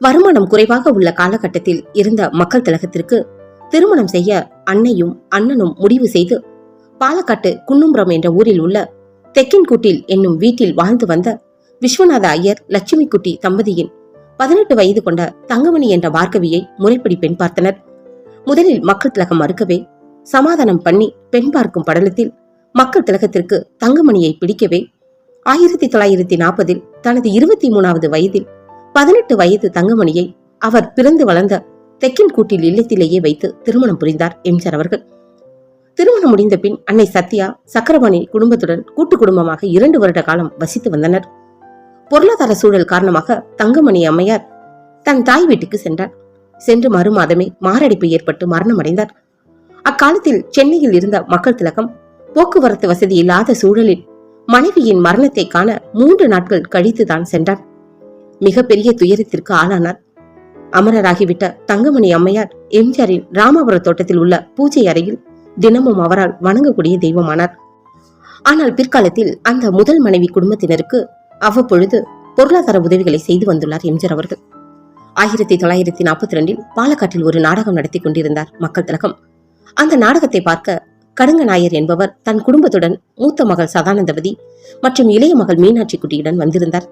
வருமானம் குறைவாக உள்ள காலகட்டத்தில் இருந்த மக்கள் திலகத்திற்கு திருமணம் செய்ய அன்னையும் அண்ணனும் முடிவு செய்து பாலக்காட்டு குன்னும்புரம் என்ற ஊரில் உள்ள தெக்கின்கூட்டில் என்னும் வீட்டில் வாழ்ந்து வந்த விஸ்வநாத ஐயர் லட்சுமி குட்டி தம்பதியின் பதினெட்டு வயது கொண்ட தங்கமணி என்ற பார்கவியை முறைப்படி பெண் பார்த்தனர். முதலில் மக்கள் திலகம் மறுக்கவே சமாதானம் பண்ணி பெண் பார்க்கும் படலத்தில் மக்கள் திலகத்திற்கு தங்கமணியை பிடிக்கவே ஆயிரத்தி தொள்ளாயிரத்தி நாற்பதில் தனது இருபத்தி மூணாவது வயதில் பதினெட்டு வயது தங்கமணியை அவர் பிறந்து வளர்ந்த தெக்கின் கூட்டில் இல்லத்திலேயே வைத்து திருமணம் புரிந்தார் எம்ஜிஆர் அவர்கள். திருமணம் முடிந்த பின் அன்னை சத்யா சக்கரபாணி குடும்பத்துடன் கூட்டு குடும்பமாக இரண்டு வருட காலம் வசித்து வந்தனர். பொருளாதார சூழல் காரணமாக தங்கமணி அம்மையார் தன் தாய் வீட்டுக்கு சென்றார். சென்று மறு மாதமே மாரடைப்பு ஏற்பட்டு மரணமடைந்தார். அக்காலத்தில் சென்னையில் இருந்த மக்கள் திலகம் போக்குவரத்து வசதி இல்லாத சூழலில் மனைவியின் மரணத்தை காண மூன்று நாட்கள் கழித்துதான் சென்றார். மிகப்பெரிய துயரத்திற்கு ஆளானார். அமரராகிவிட்ட தங்கமணி அம்மையார் எம்ஜிஆரின் ராமாபுர தோட்டத்தில் உள்ள பூஜை அறையில் தினமும் அவரால் வணங்கக்கூடிய தெய்வமானார். ஆனால் பிற்காலத்தில் அந்த முதல் மனைவி குடும்பத்தினருக்கு அவ்வப்பொழுது பொருளாதார உதவிகளை செய்து வந்துள்ளார் எம்ஜிஆர் அவர்கள். ஆயிரத்தி தொள்ளாயிரத்தி நாற்பத்தி ரெண்டில் பாலக்காட்டில் ஒரு நாடகம் நடத்தி கொண்டிருந்தார் மக்கள் திலகம். அந்த நாடகத்தை பார்க்க கடுங்க நாயர் என்பவர் தன் குடும்பத்துடன் மூத்த மகள் சதானந்தவதி மற்றும் இளைய மகள் மீனாட்சி குட்டியுடன் வந்திருந்தார்.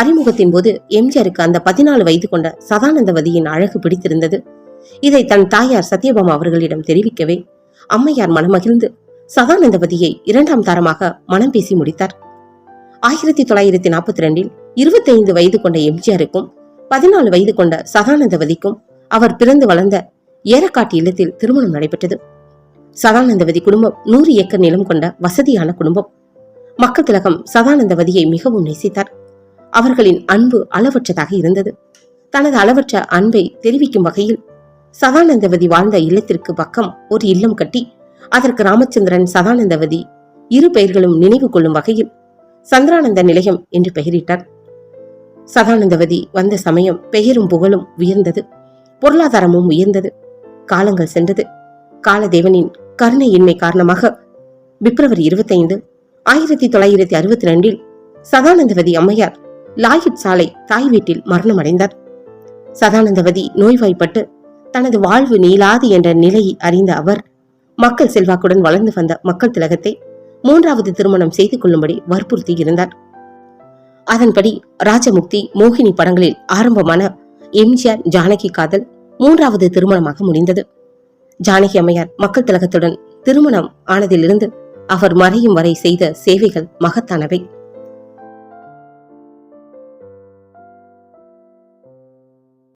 அறிமுகத்தின் போது எம்ஜிஆருக்கு அந்த பதினாலு வயது கொண்ட சதானந்தவதியின் அழகு பிடித்திருந்தது. இதை தன் தாயார் சத்யபாமா அவர்களிடம் தெரிவிக்கவே அம்மையார் மனமகிழ்ந்து சதானந்தவதியை இரண்டாம் தரமாக மனம் பேசி முடித்தார். ஆயிரத்தி தொள்ளாயிரத்தி நாற்பத்தி ரெண்டில் இருபத்தைந்து வயது கொண்ட எம்ஜிஆருக்கும் பதினாலு வயது கொண்ட சதானந்தவதிக்கும் அவர் பிறந்து வளர்ந்த ஏரக்காட்டு இல்லத்தில் திருமணம் நடைபெற்றது. சதானந்தவதி குடும்பம் நூறு ஏக்கர் நிலம் கொண்ட வசதியான குடும்பம். மக்கள் திலகம் சதானந்தவதியை மிகவும் நேசித்தார். அவர்களின் அன்பு அளவற்றதாக இருந்தது. தனது அளவற்ற அன்பை தெரிவிக்கும் வகையில் சதானந்தவதி வாழ்ந்த இல்லத்திற்கு பக்கம் ஒரு இல்லம் கட்டி அதற்கு ராமச்சந்திரன் சதானந்தவதி இரு பெயர்களும் நினைவு கொள்ளும் வகையில் சந்திரானந்த நிலையம் என்று பெயரிட்டார். சதானந்தவதி வந்த சமயம் பெயரும் புகழும் உயர்ந்தது பொருளாதாரமும் உயர்ந்தது. காலங்கள் சென்றது. காலதேவனின் கருணையின்மை காரணமாக பிப்ரவரி இருபத்தைந்து ஆயிரத்தி தொள்ளாயிரத்தி அறுபத்தி ரெண்டில் சதானந்தவதி அம்மையார் லாயிட் சாலை தாய் வீட்டில் மரணமடைந்தார். சதானந்தவதி நோய்வாய்ப்பட்டு தனது வாழ்வு நீளாது என்ற நிலையை அறிந்த அவர் மக்கள் செல்வாக்குடன் வளர்ந்து வந்த மக்கள் திலகத்தை மூன்றாவது திருமணம் செய்து கொள்ளும்படி வற்புறுத்தி இருந்தார். அதன்படி ராஜமுக்தி மோகினி படங்களில் ஆரம்பமான எம்ஜிஆர் ஜானகி காதல் மூன்றாவது திருமணமாக முடிந்தது. ஜானகி அம்மையார் மக்கள் திலகத்துடன் திருமணம் ஆனதிலிருந்து அவர் மறையும் வரை செய்த சேவைகள் மகத்தானவை.